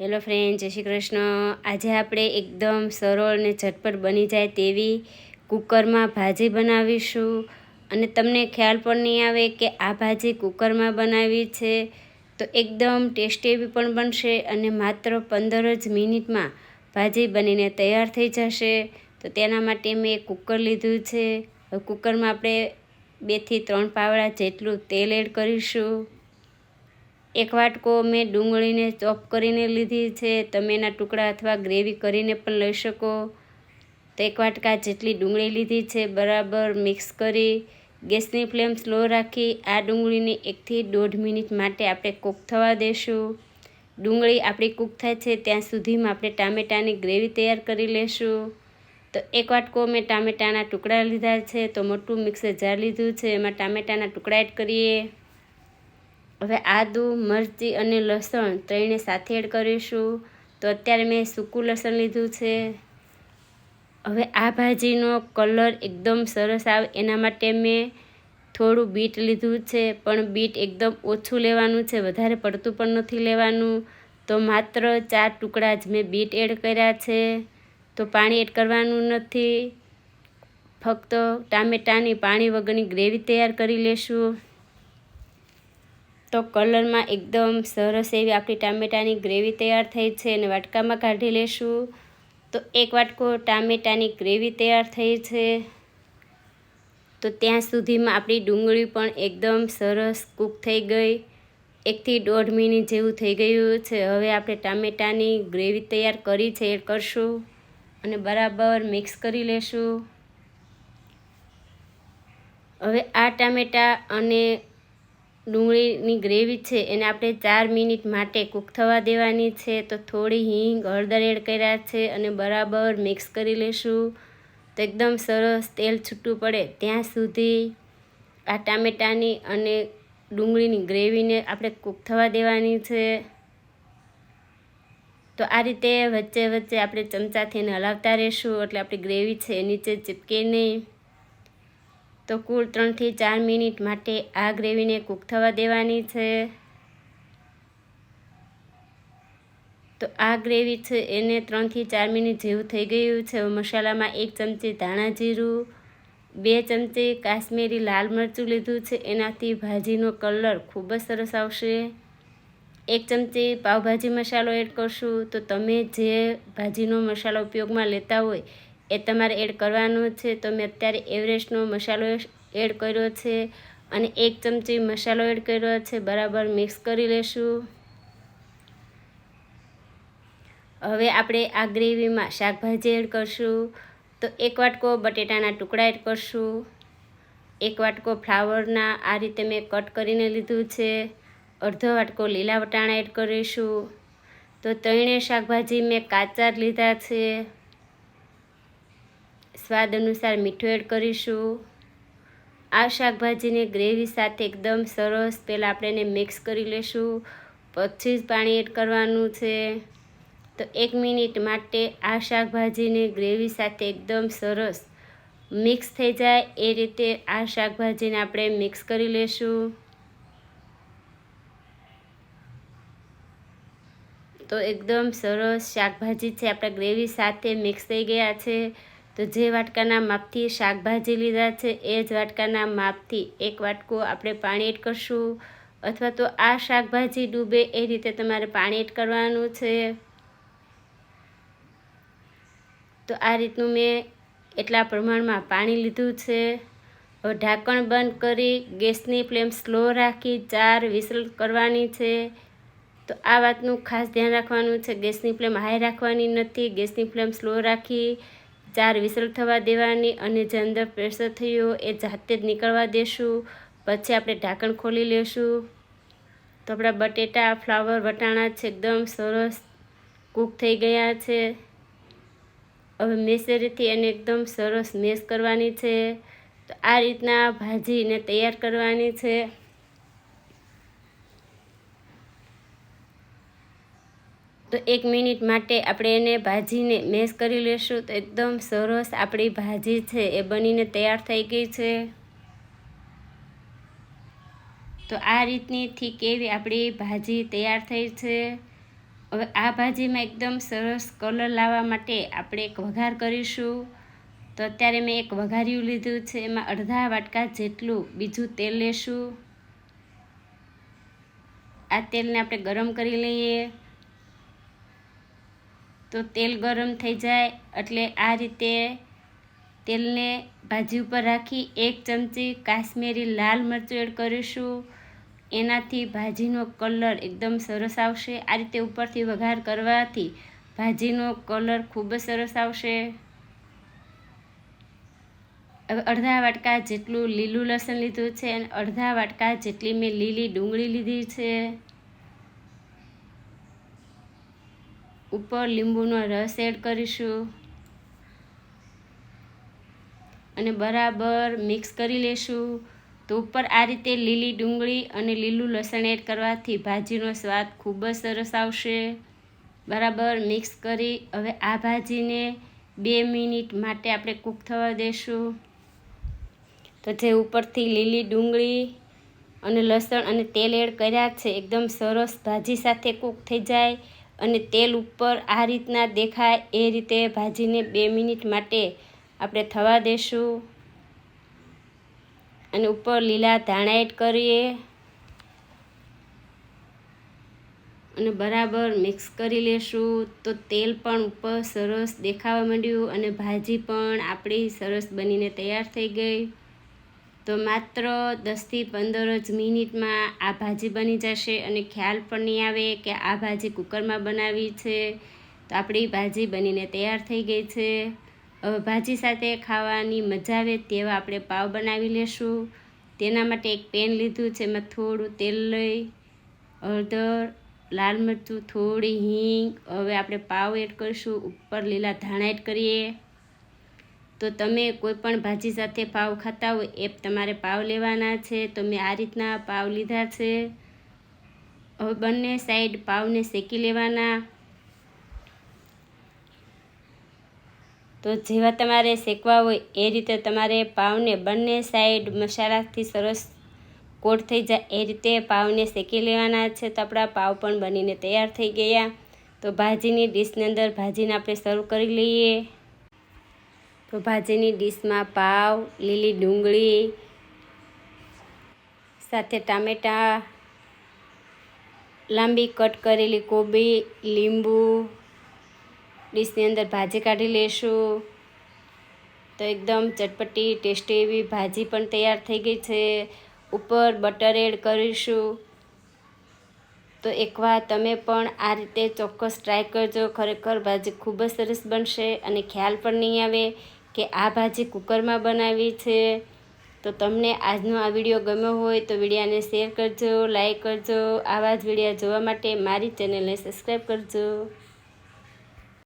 Hello friend, જય શ્રી કૃષ્ણ. આજે આપણે એકદમ સરળ અને ઝટપટ બની જાય તેવી કુકરમાં ભાજી બનાવીશું. અને તમને ખ્યાલ પણ નહીં આવે કે આ ભાજી કુકરમાં બનાવી છે, તો એકદમ ટેસ્ટી પણ બનશે અને માત્ર પંદર જ મિનિટમાં ભાજી બનીને તૈયાર થઈ જશે. તો તેના માટે મેં કુકર લીધું છે. કુકરમાં આપણે બેથી ત્રણ પાવડા જેટલું તેલ એડ કરીશું. એક વાટકો મેં ડુંગળીને ચોપ કરીને લીધી છે. તમે એના ટુકડા અથવા ગ્રેવી કરીને પણ લઈ શકો. તો એક વાટકા જેટલી ડુંગળી લીધી છે, બરાબર મિક્સ કરી ગેસની ફ્લેમ સ્લો રાખી. આ ડુંગળીને એકથી દોઢ મિનિટ માટે આપણે કૂક થવા દેશું. ડુંગળી આપણી કૂક થાય છે, ત્યાં સુધીમાં આપણે ટામેટાની ગ્રેવી તૈયાર કરી લેશું. તો એક વાટકો મેં ટામેટાના ટુકડા લીધા છે, તો મોટું મિક્સર જાર લીધું છે. એમાં ટામેટાના ટુકડા એડ કરીએ. હવે આદુ, મરચી અને લસણ ત્રણે સાથે એડ કરીશું. તો અત્યારે મેં સૂકું લસણ લીધું છે. હવે આ ભાજીનો કલર એકદમ સરસ આવે એના માટે મેં થોડું બીટ લીધું છે, પણ બીટ એકદમ ઓછું લેવાનું છે, વધારે પડતું પણ નથી લેવાનું. તો માત્ર ચાર ટુકડા જ મેં બીટ એડ કર્યા છે. તો પાણી એડ કરવાનું નથી. ફક્ત ટામેટાની પાણી વગરની ગ્રેવી તૈયાર કરી લેશું. તો કલરમાં એકદમ સરસ એવી આપણી ટામેટાની ગ્રેવી તૈયાર થઈ છે અને વાટકામાં કાઢી લેશું. તો એક વાટકો ટામેટાની ગ્રેવી તૈયાર થઈ છે. તો ત્યાં સુધીમાં આપણી ડુંગળી પણ એકદમ સરસ કૂક થઈ ગઈ. એકથી દોઢ મિનિટ જેવું થઈ ગયું છે. હવે આપણે ટામેટાની ગ્રેવી તૈયાર કરી છે એ કરશું અને બરાબર મિક્સ કરી લેશું. હવે આ ટામેટા અને ડુંગળીની ગ્રેવી છે, એને આપણે ચાર મિનિટ માટે કૂક થવા દેવાની છે. તો થોડી હિંગ, હળદર એડ કર્યા છે અને બરાબર મિક્સ કરી લેશું. તો એકદમ સરસ તેલ છૂટું પડે ત્યાં સુધી આ ટામેટાની અને ડુંગળીની ગ્રેવીને આપણે કૂક થવા દેવાની છે. તો આ રીતે વચ્ચે વચ્ચે આપણે ચમચાથી એને હલાવતા રહીશું, એટલે આપણી ગ્રેવી છે એ નીચે ચીપકે નહીં. તો કુલ ત્રણથી ચાર મિનિટ માટે આ ગ્રેવીને કૂક થવા દેવાની છે. તો આ ગ્રેવી છે એને ત્રણથી ચાર મિનિટ જેવું થઈ ગયું છે. મસાલામાં એક ચમચી ધાણા જીરું, બે ચમચી કાશ્મીરી લાલ મરચું લીધું છે. એનાથી ભાજીનો કલર ખૂબ જ સરસ આવશે. એક ચમચી પાવભાજી મસાલો એડ કરશું. તો તમે જે ભાજીનો મસાલો ઉપયોગમાં લેતા હોય એ તમારે એડ કરવાનો છે. તો મેં અત્યારે એવરેસ્ટનો મસાલો એડ કર્યો છે અને એક ચમચી મસાલો એડ કર્યો છે. બરાબર મિક્સ કરી લેશું. હવે આપણે આ ગ્રેવીમાં શાકભાજી એડ કરશું. તો એક વાટકો બટેટાના ટુકડા એડ કરશું. એક વાટકો ફ્લાવરના આ રીતે મેં કટ કરીને લીધું છે. અડધો વાટકો લીલા વટાણા એડ કરીશું. તો ત્રણેય શાકભાજી મેં કાચા લીધા છે. સ્વાદ અનુસાર મીઠું એડ કરીશું. આ શાકભાજીને ગ્રેવી સાથે એકદમ સરસ પહેલાં આપણે એને મિક્સ કરી લેશું. પછી જ પાણી એડ કરવાનું છે. તો એક મિનિટ માટે આ શાકભાજીને ગ્રેવી સાથે એકદમ સરસ મિક્સ થઈ જાય એ રીતે આ શાકભાજીને આપણે મિક્સ કરી લેશું. તો એકદમ સરસ શાકભાજી છે. આપણા ગ્રેવી સાથે મિક્સ થઈ ગયા છે. તો જે વાટકાના માપથી શાકભાજી લીધા છે, એ જ વાટકાના માપથી એક વાટકો આપણે પાણી એડ કરશું. અથવા તો આ શાકભાજી ડૂબે એ રીતે તમારે પાણી એડ કરવાનું છે. તો આ રીતનું મેં એટલા પ્રમાણમાં પાણી લીધું છે. હવે ઢાંકણ બંધ કરી, ગેસની ફ્લેમ સ્લો રાખી ચાર વિસલ કરવાની છે. તો આ વાતનું ખાસ ધ્યાન રાખવાનું છે. ગેસની ફ્લેમ હાઈ રાખવાની નથી. ગેસની ફ્લેમ સ્લો રાખી ચાર વિસલ થવા દેવાની અને જે અંદર પ્રેશર થયું એ જાતે જ નીકળવા દેશું. પછી આપણે ઢાંકણ ખોલી લેશું. તો આપણા બટેટા, ફ્લાવર, વટાણા છે એકદમ સરસ કૂક થઈ ગયા છે. હવે મેસેરીથી એને એકદમ સરસ મેશ કરવાની છે. તો આ રીતના ભાજીને તૈયાર કરવાની છે. તો એક મિનિટ માટે આપણે એને ભાજીને મેશ કરી લેશું તો એકદમ સરસ આપણી ભાજી છે, એ બનીને તૈયાર થઈ ગઈ છે. તો આ રીતની થીક એવી આપણી ભાજી તૈયાર થઈ છે. હવે આ ભાજીમાં એકદમ સરસ કલર લાવવા માટે આપણે એક વઘાર કરીશું. તો અત્યારે મેં એક વઘાર્યું લીધું છે, એમાં અડધા વાટકા જેટલું બીજું તેલ લેશું. આ તેલને આપણે ગરમ કરી લઈએ. તો તેલ ગરમ થઈ જાય એટલે આ રીતે તેલને ભાજી ઉપર રાખી એક ચમચી કાશ્મીરી લાલ મરચું એડ કરીશું. એનાથી ભાજીનો કલર એકદમ સરસ આવશે. આ રીતે ઉપરથી વઘાર કરવાથી ભાજીનો કલર ખૂબ જ સરસ આવશે. અડધા વાટકા જેટલું લીલું લસણ લીધું છે અને અડધા વાટકા જેટલી મેં લીલી ડુંગળી લીધી છે. ઉપર લીંબુનો રસ એડ કરીશું. અને બરાબર મિક્સ કરી લેશું. તો ઉપર આ રીતે લીલી ડુંગળી અને લીલું લસણ એડ કરવાથી ભાજીનો સ્વાદ ખૂબ જ સરસ આવશે. બરાબર મિક્સ કરી હવે આ ભાજીને બે મિનિટ માટે આપણે કૂક થવા દઈશું તો જે ઉપરથી લીલી ડુંગળી અને લસણ અને તેલ એડ કર્યા છે, એકદમ સરસ ભાજી સાથે કૂક થઈ જાય. અને તેલ ઉપર આ રીતના દેખાય એ રીતે ભાજીને બે મિનિટ માટે આપણે થવા દઈશું અને ઉપર લીલા ધાણા એડ કરીએ. અને બરાબર મિક્સ કરી લેશું. તો તેલ પણ ઉપર સરસ દેખાવા માંડ્યું અને ભાજી પણ આપણી સરસ બનીને તૈયાર થઈ ગઈ. તો માત્ર દસથી પંદર જ મિનિટમાં આ ભાજી બની જશે અને ખ્યાલ પણ નહીં આવે કે આ ભાજી કુકરમાં બનાવી છે. તો આપણી ભાજી બનીને તૈયાર થઈ ગઈ છે. હવે ભાજી સાથે ખાવાની મજા આવે તેવા આપણે પાવ બનાવી લેશું. તેના માટે એક પેન લીધું છે, એમાં થોડું તેલ લઈ, હળદર, લાલ મરચું, થોડી હિંગ, હવે આપણે પાવ એડ કરીશું, ઉપર લીલા ધાણા એડ કરીએ. તો તમે કોઈ પણ ભાજી સાથે પાવ ખાતા હોય, એ તમારે પાવ લેવાના છે. તો મેં આ રીતના પાવ લીધા છે. હવે બંને સાઈડ પાવને શેકી લેવાના. તો જેવા તમારે શેકવા હોય, એ રીતે તમારે પાવને બંને સાઈડ મસાલાથી સરસ કોટ થઈ જાય, એ રીતે પાવને શેકી લેવાના છે. તો આપણા પાવ પણ બનીને તૈયાર થઈ ગયા. તો ભાજીની ડીશની અંદર ભાજીને આપણે સર્વ કરી લઈએ. તો ભાજીની ડીશમાં પાવ, લીલી ડુંગળી, સાથે ટામેટાં, લાંબી કટ કરેલી કોબી, લીંબુ, ડીશની અંદર ભાજી કાઢી લેશું. તો એકદમ ચટપટી, ટેસ્ટી એવી ભાજી પણ તૈયાર થઈ ગઈ છે. ઉપર બટર એડ કરીશું. તો એકવાર તમે પણ આ રીતે ચોક્કસ ટ્રાય કરજો. ખરેખર ભાજી ખૂબ જ સરસ બનશે અને ખ્યાલ પણ નહીં આવે. કે આ ભાજી કુકરમાં બનાવી છે, તો તમને આજનો આ વીડિયો ગમ્યો હોય તો વિડીયાને શેર કરજો, લાઈક કરજો. આવા જ વિડીયા જોવા માટે મારી ચેનલને સબસ્ક્રાઈબ કરજો.